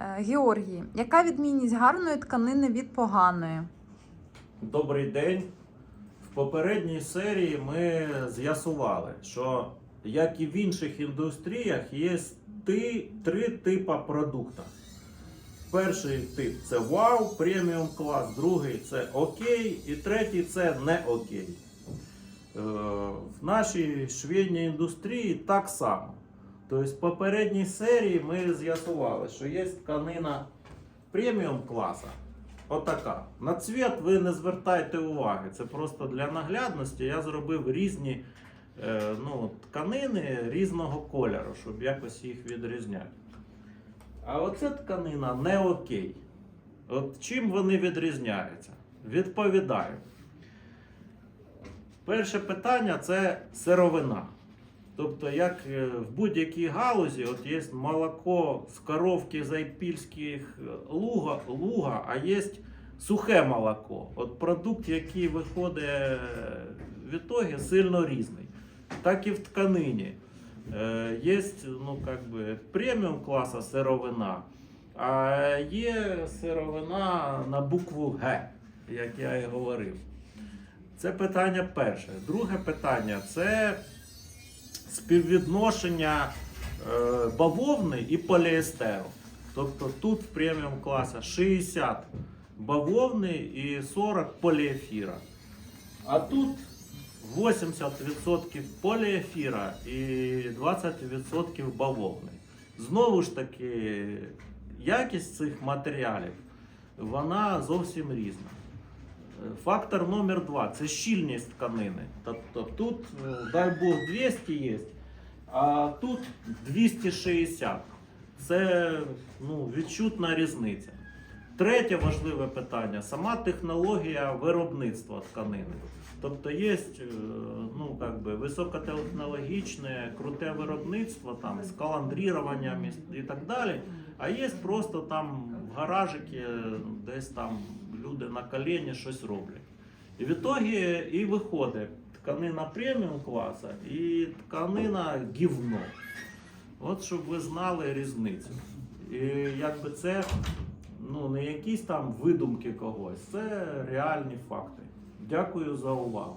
Е, Георгій, яка відмінність гарної тканини від поганої? Добрий день. В попередній серії ми з'ясували, що як і в інших індустріях, є три типи продукту. Перший тип це вау, преміум клас, другий це окей, і третій це не окей. Е, В нашій швейній індустрії так само. Тобто, в попередній серії ми з'ясували, що є тканина преміум класу. Отака. На цвіт ви не звертайте уваги. Це просто для наглядності. Я зробив різні е, ну, тканини різного кольору, щоб якось їх відрізняти. А оця тканина не окей. От чим вони відрізняються? Відповідаю. Перше питання це сировина. Тобто, як е, в будь-якій галузі, от є молоко з коровки зайпільських е, луга, луга, а є сухе молоко. От продукт, який виходить е, в ітогі, сильно різний. Так і в тканині. Є ну, как би, преміум класу сировина, а є сировина на букву Г, як я і говорив. Це питання перше. Друге питання це співвідношення е, бавовни і поліестеру. Тобто тут в преміум класі 60 бавовни і 40 поліефіра. А тут 80% поліефіра і 20% бавовни. Знову ж таки, якість цих матеріалів вона зовсім різна. Фактор номер два це щільність тканини. Тобто тут, е, дай Бог, 200 є, а тут 260. Це ну, відчутна різниця. Третє важливе питання сама технологія виробництва тканини. Тобто є ну, как би, високотехнологічне, круте виробництво там, з каландріруванням і- так далі. А є просто там в гаражики, десь там люди на колені щось роблять. І в ітогі і виходить тканина преміум класу і тканина гівно. От щоб ви знали різницю. І якби це ну, не якісь там видумки когось, це реальні факти. Дякую за увагу.